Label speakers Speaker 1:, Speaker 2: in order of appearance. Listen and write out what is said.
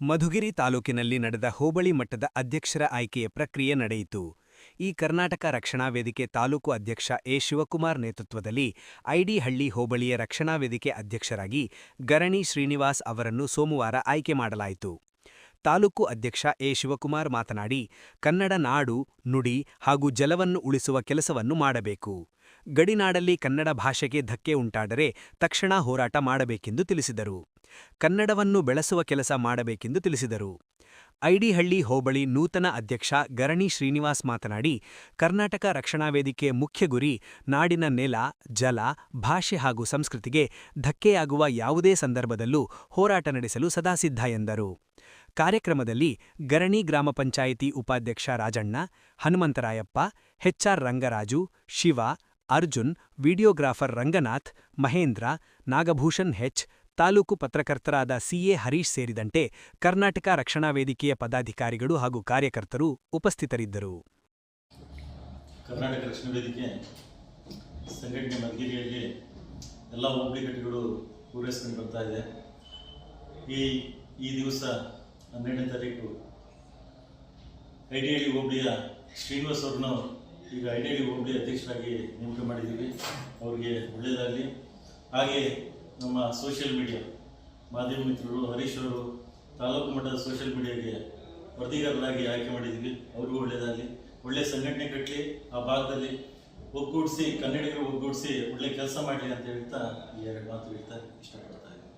Speaker 1: ಮಧುಗಿರಿ ತಾಲೂಕಿನಲ್ಲಿ ನಡೆದ ಹೋಬಳಿ ಮಟ್ಟದ ಅಧ್ಯಕ್ಷರ ಆಯ್ಕೆಯ ಪ್ರಕ್ರಿಯೆ ನಡೆಯಿತು. ಈ ಕರ್ನಾಟಕ ರಕ್ಷಣಾ ವೇದಿಕೆ ತಾಲೂಕು ಅಧ್ಯಕ್ಷ ಎ. ಶಿವಕುಮಾರ್ ನೇತೃತ್ವದಲ್ಲಿ ಐಡಿಹಳ್ಳಿ ಹೋಬಳಿಯ ರಕ್ಷಣಾ ವೇದಿಕೆ ಅಧ್ಯಕ್ಷರಾಗಿ ಗರಣಿ ಶ್ರೀನಿವಾಸ್ ಅವರನ್ನು ಸೋಮವಾರ ಆಯ್ಕೆ ಮಾಡಲಾಯಿತು. ತಾಲೂಕು ಅಧ್ಯಕ್ಷ ಎ. ಶಿವಕುಮಾರ್ ಮಾತನಾಡಿ, ಕನ್ನಡ ನಾಡು, ನುಡಿ ಹಾಗೂ ಜಲವನ್ನು ಉಳಿಸುವ ಕೆಲಸವನ್ನು ಮಾಡಬೇಕು. ಗಡಿನಾಡಲ್ಲಿ ಕನ್ನಡ ಭಾಷೆಗೆ ಧಕ್ಕೆ ಉಂಟಾದರೆ ತಕ್ಷಣ ಹೋರಾಟ ಮಾಡಬೇಕೆಂದು ತಿಳಿಸಿದರು. ಕನ್ನಡವನ್ನು ಬೆಳೆಸುವ ಕೆಲಸ ಮಾಡಬೇಕೆಂದು ತಿಳಿಸಿದರು. ಐಡಿಹಳ್ಳಿ ಹೋಬಳಿ ನೂತನ ಅಧ್ಯಕ್ಷ ಗರಣಿ ಶ್ರೀನಿವಾಸ್ ಮಾತನಾಡಿ, ಕರ್ನಾಟಕ ರಕ್ಷಣಾ ವೇದಿಕೆ ಮುಖ್ಯ ಗುರಿ ನಾಡಿನ ನೆಲ, ಜಲ, ಭಾಷೆ ಹಾಗೂ ಸಂಸ್ಕೃತಿಗೆ ಧಕ್ಕೆಯಾಗುವ ಯಾವುದೇ ಸಂದರ್ಭದಲ್ಲೂ ಹೋರಾಟ ನಡೆಸಲು ಸದಾ ಸಿದ್ಧ ಎಂದರು. ಕಾರ್ಯಕ್ರಮದಲ್ಲಿ ಗರಣಿ ಗ್ರಾಮ ಪಂಚಾಯಿತಿ ಉಪಾಧ್ಯಕ್ಷ Rajanna, Hanumantharayappa, HR Rangaraju, Shiva, Arjun, videographer Ranganath, Mahendra, Nagabhushan H taluk ಪತ್ರಕರ್ತರಾದ CA Harish ಸೇರಿದಂತೆ ಕರ್ನಾಟಕ ರಕ್ಷಣಾ ವೇದಿಕೆಯ ಪದಾಧಿಕಾರಿಗಳು ಹಾಗೂ ಕಾರ್ಯಕರ್ತರು ಉಪಸ್ಥಿತರಿದ್ದರು.
Speaker 2: ಕರ್ನಾಟಕ ರಕ್ಷಣಾ ವೇದಿಕೆ ಸಂಘಟನೆ ಮಧುಗಿರಿಯಲ್ಲಿ ಎಲ್ಲ ಹೋಬಳಿ ಪೂರೈಸಿಕೊಂಡು ಬರ್ತಾ ಇದೆ. ಈ ಈ ದಿವಸ ಹನ್ನೆರಡನೇ ತಾರೀಕು ಐಡಿಹಳ್ಳಿ ಹೋಬಳಿಯ ಶ್ರೀನಿವಾಸ್ ಅವ್ರನ್ನ ಈಗ ಐಡಿಹಳ್ಳಿ ಹೋಬಳಿ ಅಧ್ಯಕ್ಷರಾಗಿ ನೇಮಕ ಮಾಡಿದ್ದೀವಿ. ಅವ್ರಿಗೆ ಒಳ್ಳೆಯದಾಗಲಿ. ಹಾಗೆ ನಮ್ಮ ಸೋಷಿಯಲ್ ಮೀಡಿಯಾ ಮಾಧ್ಯಮ ಮಿತ್ರರು, ಹರೀಶ್ ಅವರು, ತಾಲೂಕು ಮಟ್ಟದ ಸೋಷಿಯಲ್ ಮೀಡಿಯಾಗೆ ವರದಿಗಾರರಾಗಿ ಆಯ್ಕೆ ಮಾಡಿದ್ದೀವಿ ಅವ್ರಿಗೂ ಒಳ್ಳೆಯದಾಗಲಿ ಒಳ್ಳೆ ಸಂಘಟನೆ ಕಟ್ಟಲಿ ಆ ಭಾಗದಲ್ಲಿ ಒಗ್ಗೂಡಿಸಿ, ಕನ್ನಡಿಗರು ಒಗ್ಗೂಡಿಸಿ ಒಳ್ಳೆ ಕೆಲಸ ಮಾಡಲಿ ಅಂತ ಹೇಳ್ತಾ ಈ ಎರಡು ಮಾತು ಹೇಳ್ತಾ ಇಷ್ಟಪಡ್ತಾ ಇದ್ದೀನಿ.